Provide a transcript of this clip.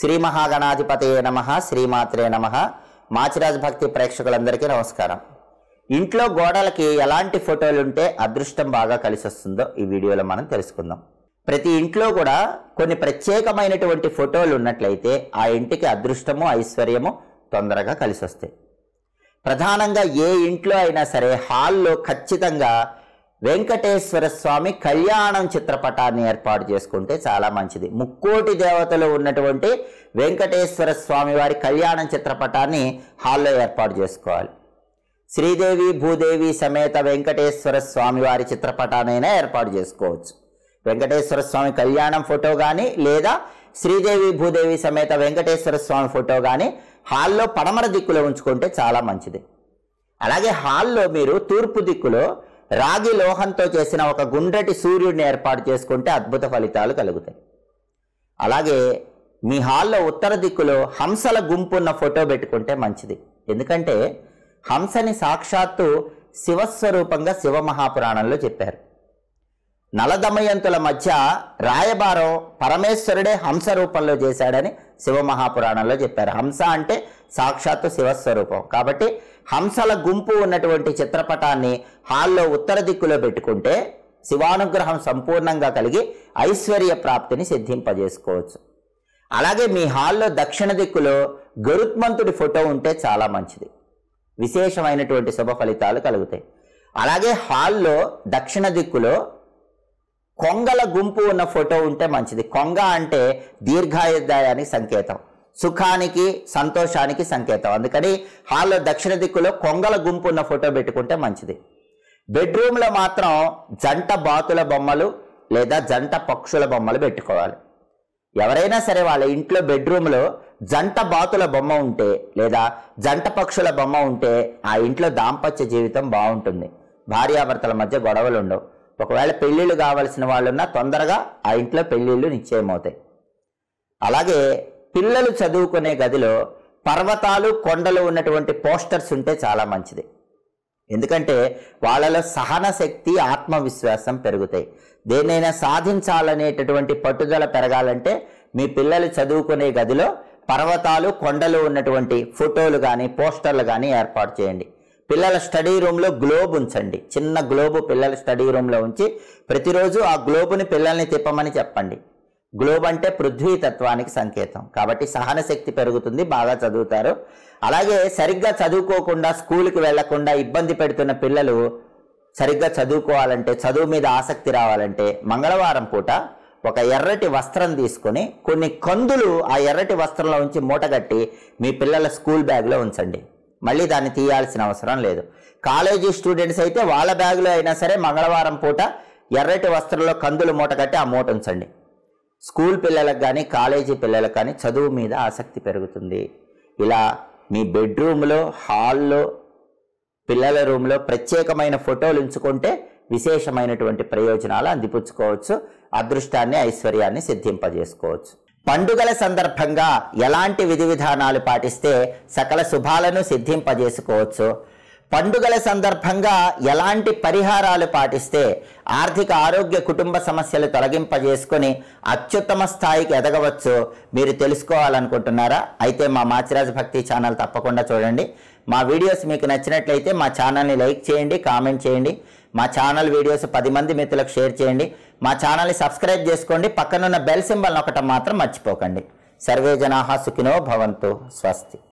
శ్రీ మహాగణాధిపతయే నమ శ్రీమాత్రే నమ. మాచిరాజ్ భక్తి ప్రేక్షకులందరికీ నమస్కారం. ఇంట్లో గోడలకి ఎలాంటి ఫోటోలు ఉంటే అదృష్టం బాగా కలిసి వస్తుందో ఈ వీడియోలో మనం తెలుసుకుందాం. ప్రతి ఇంట్లో కూడా కొన్ని ప్రత్యేకమైనటువంటి ఫోటోలు ఉన్నట్లయితే ఆ ఇంటికి అదృష్టము ఐశ్వర్యము తొందరగా కలిసి వస్తాయి ప్రధానంగా ఏ ఇంట్లో అయినా సరే హాల్లో ఖచ్చితంగా వెంకటేశ్వర స్వామి కళ్యాణం చిత్రపటాన్ని ఏర్పాటు చేసుకుంటే చాలా మంచిది. ముక్కోటి దేవతలు ఉన్నటువంటి వెంకటేశ్వర స్వామి వారి కళ్యాణం చిత్రపటాన్ని హాల్లో ఏర్పాటు చేసుకోవాలి. శ్రీదేవి భూదేవి సమేత వెంకటేశ్వర స్వామి వారి చిత్రపటానైనా ఏర్పాటు చేసుకోవచ్చు. వెంకటేశ్వర స్వామి కళ్యాణం ఫోటో కానీ లేదా శ్రీదేవి భూదేవి సమేత వెంకటేశ్వర స్వామి ఫోటో కానీ హాల్లో పడమర దిక్కులో ఉంచుకుంటే చాలా మంచిది. అలాగే హాల్లో మీరు తూర్పు దిక్కులో రాగి లోహంతో చేసిన ఒక గుండ్రటి సూర్యుడిని ఏర్పాటు చేసుకుంటే అద్భుత ఫలితాలు కలుగుతాయి. అలాగే మీ హాల్లో ఉత్తర దిక్కులో హంసల గుంపు ఉన్న ఫోటో పెట్టుకుంటే మంచిది. ఎందుకంటే హంసని సాక్షాత్తు శివస్వరూపంగా శివ మహాపురాణంలో చెప్పారు. నలదమయంతుల మధ్య రాయబారం పరమేశ్వరుడే హంస రూపంలో చేశాడని శివ మహాపురాణంలో చెప్పారు. హంస అంటే సాక్షాత్తు శివస్వరూపం. కాబట్టి హంసల గుంపు ఉన్నటువంటి చిత్రపటాన్ని హాల్లో ఉత్తర దిక్కులో పెట్టుకుంటే శివానుగ్రహం సంపూర్ణంగా కలిగి ఐశ్వర్య ప్రాప్తిని సిద్ధింపజేసుకోవచ్చు. అలాగే మీ హాల్లో దక్షిణ దిక్కులో గరుత్మంతుడి ఫోటో ఉంటే చాలా మంచిది. విశేషమైనటువంటి శుభ ఫలితాలు కలుగుతాయి. అలాగే హాల్లో దక్షిణ దిక్కులో కొంగల గుంపు ఉన్న ఫోటో ఉంటే మంచిది. కొంగ అంటే దీర్ఘాయుర్దాయానికి సంకేతం. సుఖానికి సంతోషానికి సంకేతం. అందుకని హాల్లో దక్షిణ దిక్కులో కొంగల గుంపు ఉన్న ఫోటో పెట్టుకుంటే మంచిది. బెడ్రూమ్లో మాత్రం జంట బాతుల బొమ్మలు లేదా జంట పక్షుల బొమ్మలు పెట్టుకోవాలి. ఎవరైనా సరే వాళ్ళ ఇంట్లో బెడ్రూమ్లో జంట బాతుల బొమ్మ ఉంటే లేదా జంట పక్షుల బొమ్మ ఉంటే ఆ ఇంట్లో దాంపత్య జీవితం బాగుంటుంది. భార్యాభర్తల మధ్య గొడవలు ఉండవు. ఒకవేళ పెళ్ళిళ్ళు కావలసిన వాళ్ళున్నా తొందరగా ఆ ఇంట్లో పెళ్ళిళ్ళు నిశ్చయమవుతాయి. అలాగే పిల్లలు చదువుకునే గదిలో పర్వతాలు కొండలు ఉన్నటువంటి పోస్టర్స్ ఉంటే చాలా మంచిది. ఎందుకంటే వాళ్ళలో సహన శక్తి ఆత్మవిశ్వాసం పెరుగుతాయి. దేన్నైనా సాధించాలనేటటువంటి పట్టుదల పెరగాలంటే మీ పిల్లలు చదువుకునే గదిలో పర్వతాలు కొండలు ఉన్నటువంటి ఫోటోలు కానీ పోస్టర్లు కానీ ఏర్పాటు చేయండి. పిల్లల స్టడీ రూమ్లో గ్లోబ్ ఉంచండి. చిన్న గ్లోబు పిల్లల స్టడీ రూమ్లో ఉంచి ప్రతిరోజు ఆ గ్లోబుని పిల్లల్ని తిప్పమని చెప్పండి. గ్లోబ్ అంటే పృథ్వీ తత్వానికి సంకేతం. కాబట్టి సహన శక్తి పెరుగుతుంది బాగా చదువుతారు. అలాగే సరిగ్గా చదువుకోకుండా స్కూల్కి వెళ్ళకుండా ఇబ్బంది పెడుతున్న పిల్లలు సరిగ్గా చదువుకోవాలంటే చదువు మీద ఆసక్తి రావాలంటే మంగళవారం పూట ఒక ఎర్రటి వస్త్రం తీసుకొని కొన్ని కందులు ఆ ఎర్రటి వస్త్రంలో ఉంచి మూటగట్టి మీ పిల్లల స్కూల్ బ్యాగ్లో ఉంచండి. మళ్ళీ దాన్ని తీయాల్సిన అవసరం లేదు. కాలేజీ స్టూడెంట్స్ అయితే వాళ్ళ బ్యాగులో అయినా సరే మంగళవారం పూట ఎర్రటి వస్త్రంలో కందులు మూట కట్టి ఆ మూట ఉంచండి. స్కూల్ పిల్లలకు కానీ కాలేజీ పిల్లలకు కానీ చదువు మీద ఆసక్తి పెరుగుతుంది. ఇలా మీ బెడ్రూమ్లో హాల్లో పిల్లల రూమ్లో ప్రత్యేకమైన ఫోటోలు ఉంచుకుంటే విశేషమైనటువంటి ప్రయోజనాలు అందిపుచ్చుకోవచ్చు. అదృష్టాన్ని ఐశ్వర్యాన్ని సిద్ధింపజేసుకోవచ్చు. పండుగల సందర్భంగా ఎలాంటి విధి విధానాలు పాటిస్తే సకల శుభాలను సిద్ధింపజేసుకోవచ్చు? పండుగల సందర్భంగా ఎలాంటి పరిహారాలు పాటిస్తే ఆర్థిక ఆరోగ్య కుటుంబ సమస్యలు తొలగింపజేసుకొని అత్యుత్తమ స్థాయికి ఎదగవచ్చు? మీరు తెలుసుకోవాలనుకుంటున్నారా? అయితే మా మాచిరాజ్ భక్తి ఛానల్ తప్పకుండా చూడండి. మా వీడియోస్ మీకు నచ్చినట్లయితే మా ఛానల్ని లైక్ చేయండి కామెంట్ చేయండి. మా ఛానల్ వీడియోస్ పది మంది మిత్రులకు షేర్ చేయండి. మా ఛానల్ని సబ్స్క్రైబ్ చేసుకోండి. పక్కనున్న బెల్ సింబల్ ఒకటం మాత్రం మర్చిపోకండి. సర్వే జనాహా సుఖినో భవంతు. స్వస్తి.